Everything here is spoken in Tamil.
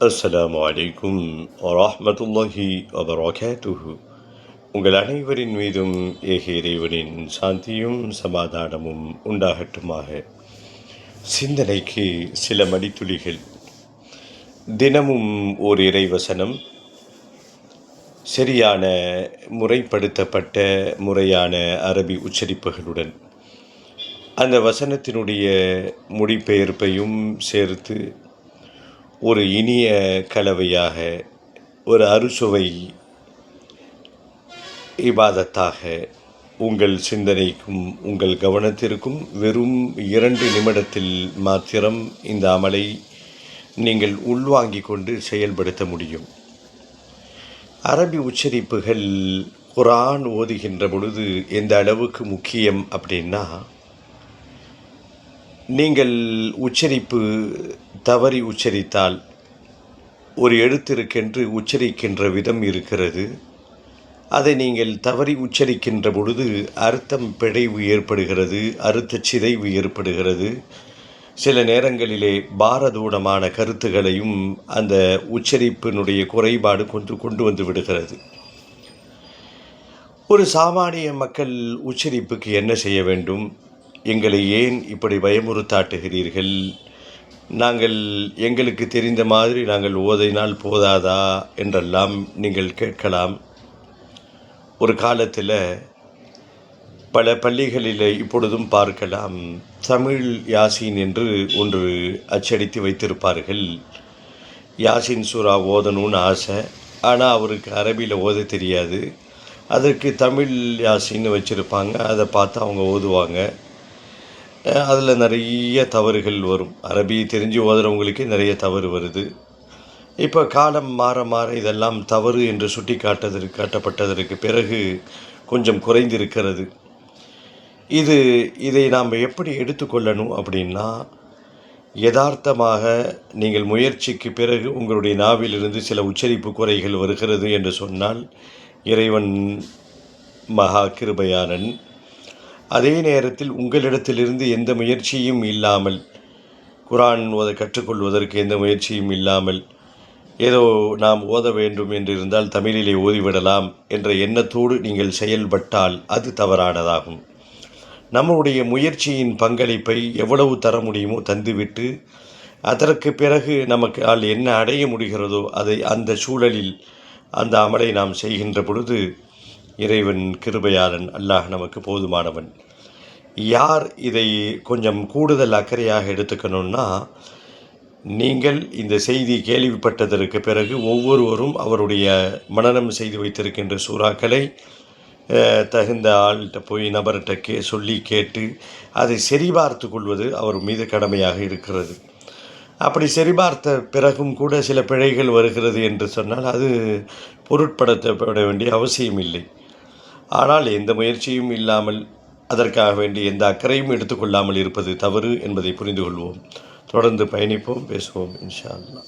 அஸ்ஸலாமு அலைக்கும் வரமத்துல்லாஹி வபரகாத்துஹு உங்கள் அனைவரின் மீதும் ஏக இறைவனின் சாந்தியும் சமாதானமும் உண்டாகட்டுமாக. சிந்தனைக்கு சில மடித்துளிகள். தினமும் ஓர் இறைவசனம். சரியான முறைப்படுத்தப்பட்ட முறையான அரபி உச்சரிப்புகளுடன். அந்த வசனத்தினுடைய மொழிபெயர்ப்பையும் சேர்த்து ஒரு இனிய கலவையாக ஒரு அறுசுவை இபாதத்தாக உங்கள் சிந்தனைக்கும் உங்கள் கவனத்திற்கும் வெறும் இரண்டு நிமிடத்தில் மாத்திரம் இந்த அமலை நீங்கள் உள்வாங்கிக் கொண்டு செயல்படுத்த முடியும். அரபி உச்சரிப்புகள் குரான் ஓதுகின்ற பொழுது எந்த அளவுக்கு முக்கியம் அப்படின்னா நீங்கள் உச்சரிப்பு தவறி உச்சரித்தால் ஒரு எழுத்திற்கென்று உச்சரிக்கின்ற விதம் இருக்கிறது. அதை நீங்கள் தவறி உச்சரிக்கின்ற பொழுது அர்த்தம் பிழைவு ஏற்படுகிறது அறுத்த சிதைவு ஏற்படுகிறது. சில நேரங்களிலே பாரதூடமான கருத்துகளையும் அந்த உச்சரிப்பினுடைய குறைபாடு கொண்டு கொண்டு வந்து விடுகிறது. ஒரு சாமானிய மக்கள் உச்சரிப்புக்கு என்ன செய்ய வேண்டும்? எங்களை ஏன் இப்படி பயமுறுத்தாட்டுகிறீர்கள்? நாங்கள் எங்களுக்கு தெரிந்த மாதிரி நாங்கள் ஓதினால் போதாதா என்றெல்லாம் நீங்கள் கேட்கலாம். ஒரு காலத்தில் பல பள்ளிகளில் இப்பொழுதும் பார்க்கலாம். தமிழ் யாசின் என்று ஒன்று அச்சடித்து வைத்திருப்பார்கள். யாசின் சூரா ஓதணும்னு ஆசை. ஆனால் அவருக்கு அரபியில் ஓத தெரியாது. அதற்கு தமிழ் யாசின்னு வச்சுருப்பாங்க. அதை பார்த்து அவங்க ஓதுவாங்க. அதில் நிறைய தவறுகள் வரும். அரபி தெரிஞ்சு ஓதுறவங்களுக்கே நிறைய தவறு வருது. இப்போ காலம் மாற மாற இதெல்லாம் தவறு என்று சுட்டி காட்டதற்கு காட்டப்பட்டதற்கு பிறகு கொஞ்சம் குறைந்திருக்கிறது. இது இதை நாம் எப்படி எடுத்துக்கொள்ளணும் அப்படின்னா யதார்த்தமாக நீங்கள் முயற்சிக்கு பிறகு உங்களுடைய நாவிலிருந்து சில உச்சரிப்பு குறைகள் வருகிறது என்று சொன்னால் இறைவன் மகா கிருபையானன் அதே நேரத்தில் உங்களிடத்திலிருந்து எந்த முயற்சியும் இல்லாமல் குரான் ஓத கற்றுக்கொள்வதற்கு எந்த முயற்சியும் இல்லாமல் ஏதோ நாம் ஓத வேண்டும் என்று இருந்தால் தமிழிலே ஓதிவிடலாம் என்ற எண்ணத்தோடு நீங்கள் செயல்பட்டால் அது தவறானதாகும். நம்முடைய முயற்சியின் பங்களிப்பை எவ்வளவு தர முடியுமோ தந்துவிட்டு அதற்கு பிறகு நமக்கு ஆள் என்ன அடைய முடிகிறதோ அதை அந்த சூழலில் அந்த அமலை நாம் செய்கின்ற பொழுது இறைவன் கிருபையாளன் அல்லாஹ் நமக்கு போதுமானவன். யார் இதை கொஞ்சம் கூடுதல் அக்கறையாக எடுத்துக்கணும்னா நீங்கள் இந்த செய்தி கேள்விப்பட்டதற்கு பிறகு ஒவ்வொருவரும் அவருடைய மனநம் செய்து வைத்திருக்கின்ற சூறாக்களை தகுந்த ஆள்கிட்ட போய் நபர்கிட்ட கே சொல்லி கேட்டு அதை சரிபார்த்து கொள்வது அவர் மீது கடமையாக இருக்கிறது. அப்படி சரிபார்த்த பிறகும் கூட சில பிழைகள் வருகிறது என்று சொன்னால் அது பொருட்படுத்தப்பட வேண்டிய அவசியம் இல்லை ஆனால் எந்த முயற்சியும் இல்லாமல் அதற்காக வேண்டி எந்த அக்கறையும் எடுத்துக்கொள்ளாமல் இருப்பது தவறு என்பதை புரிந்து கொள்வோம் தொடர்ந்து பயணிப்போம் பேசுவோம் இன்ஷா அல்லா